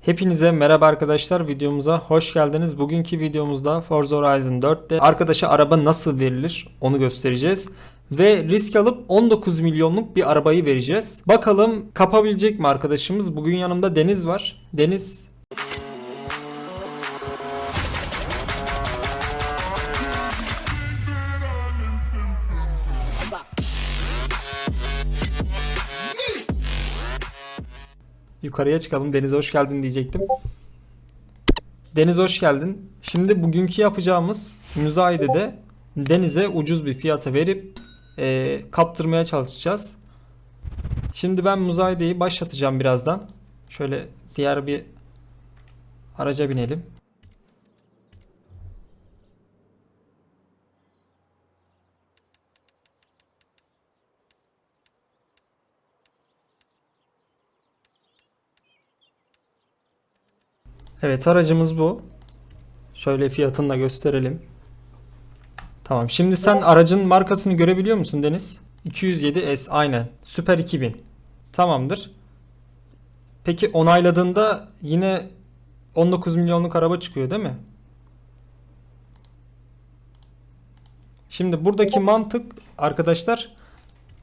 Hepinize merhaba arkadaşlar videomuza hoş geldiniz. Bugünkü videomuzda Forza Horizon 4'te arkadaşa araba nasıl verilir onu göstereceğiz. Ve risk alıp 19 milyonluk bir arabayı vereceğiz. Bakalım kapabilecek mi arkadaşımız? Bugün yanımda Deniz var. Deniz yukarıya çıkalım. Deniz hoş geldin diyecektim. Deniz hoş geldin. Şimdi bugünkü yapacağımız müzayedede Deniz'e ucuz bir fiyata verip e, kaptırmaya çalışacağız. Şimdi ben müzayedeyi başlatacağım birazdan. Şöyle diğer bir araca binelim. Evet aracımız bu. Şöyle fiyatını da gösterelim. Tamam. Şimdi sen aracın markasını görebiliyor musun Deniz? 207S aynen. Süper 2000. Tamamdır. Peki onayladığında yine 19 milyonluk araba çıkıyor değil mi? Şimdi buradaki mantık arkadaşlar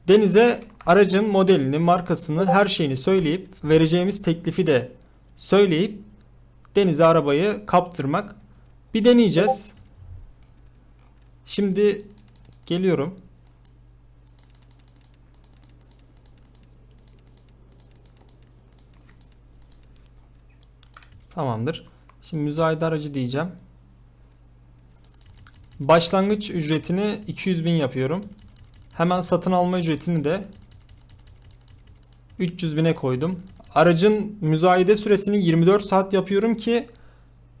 Deniz'e aracın modelini, markasını, her şeyini söyleyip vereceğimiz teklifi de söyleyip Deniz'e arabayı kaptırmak. Bir deneyeceğiz. Şimdi geliyorum. Tamamdır. Şimdi müzayede aracı diyeceğim. Başlangıç ücretini 200 bin yapıyorum. Hemen satın alma ücretini de 300 bine koydum. Aracın müzayede süresini 24 saat yapıyorum ki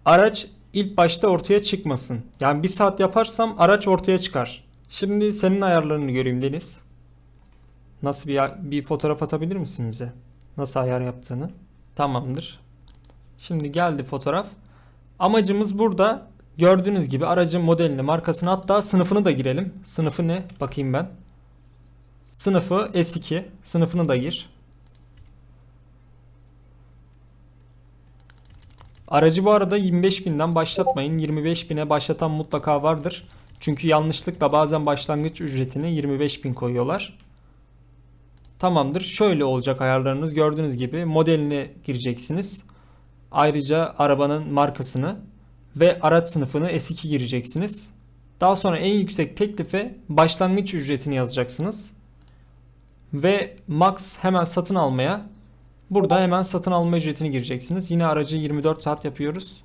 araç ilk başta ortaya çıkmasın. Yani bir saat yaparsam araç ortaya çıkar. Şimdi senin ayarlarını göreyim Deniz. Nasıl bir bir fotoğraf atabilir misin bize? Nasıl ayar yaptığını? Tamamdır. Şimdi geldi fotoğraf. Amacımız burada gördüğünüz gibi aracın modelini, markasını hatta sınıfını da girelim. Sınıfı ne? Bakayım ben. Sınıfı S2. Sınıfını da gir. Aracı bu arada 25 binden başlatmayın. 25 bine başlatan mutlaka vardır. Çünkü yanlışlıkla bazen başlangıç ücretini 25 bin koyuyorlar. Tamamdır. Şöyle olacak ayarlarınız. Gördüğünüz gibi modelini gireceksiniz. Ayrıca arabanın markasını ve araç sınıfını S2 gireceksiniz. Daha sonra en yüksek teklife başlangıç ücretini yazacaksınız. Ve max hemen satın almaya Burada hemen satın alma ücretini gireceksiniz. Yine aracı 24 saat yapıyoruz.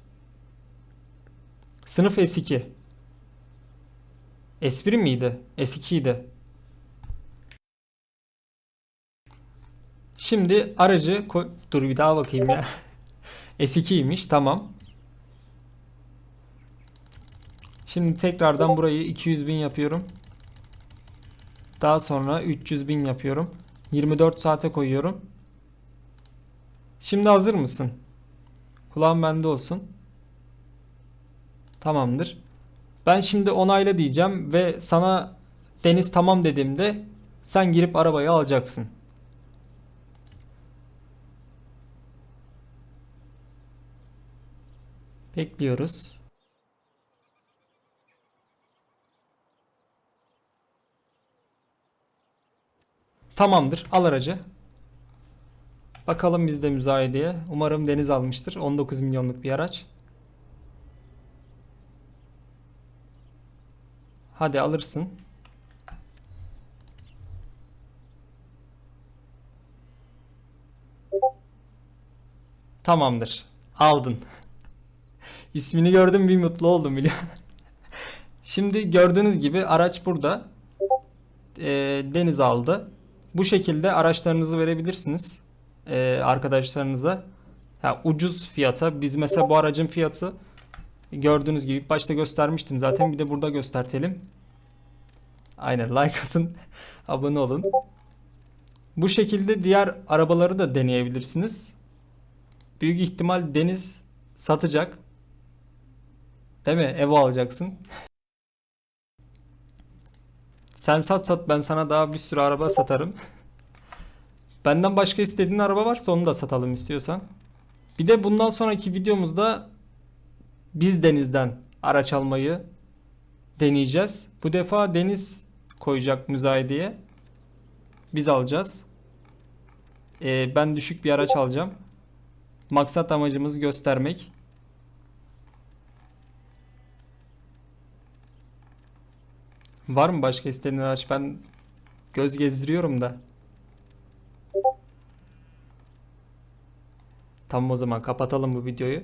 Sınıf S2. S1 miydi? S2 idi. Şimdi aracı. Dur bir daha bakayım ya. S2'ymiş tamam. Şimdi tekrardan burayı 200 bin yapıyorum. Daha sonra 300 bin yapıyorum. 24 saate koyuyorum. Şimdi hazır mısın? Kulağın bende olsun. Tamamdır. Ben şimdi onayla diyeceğim ve sana Deniz tamam dediğimde sen girip arabayı alacaksın. Bekliyoruz. Tamamdır. Al aracı. Bakalım bizde müzayedeye. Umarım Deniz almıştır. 19 milyonluk bir araç. Hadi alırsın. Tamamdır. Aldın. İsmini gördüm bir mutlu oldum biliyor. Şimdi gördüğünüz gibi araç burada. Ee, Deniz aldı. Bu şekilde araçlarınızı verebilirsiniz e, arkadaşlarınıza ya ucuz fiyata biz mesela bu aracın fiyatı gördüğünüz gibi başta göstermiştim zaten bir de burada göstertelim. Aynen like atın abone olun. Bu şekilde diğer arabaları da deneyebilirsiniz. Büyük ihtimal Deniz satacak. Değil mi? Evo alacaksın. Sen sat sat ben sana daha bir sürü araba satarım. Benden başka istediğin araba varsa onu da satalım istiyorsan. Bir de bundan sonraki videomuzda biz denizden araç almayı deneyeceğiz. Bu defa deniz koyacak müzayedeye. Biz alacağız. Ee, ben düşük bir araç alacağım. Maksat amacımız göstermek. Var mı başka istediğin araç? Ben göz gezdiriyorum da. Tamam o zaman kapatalım bu videoyu.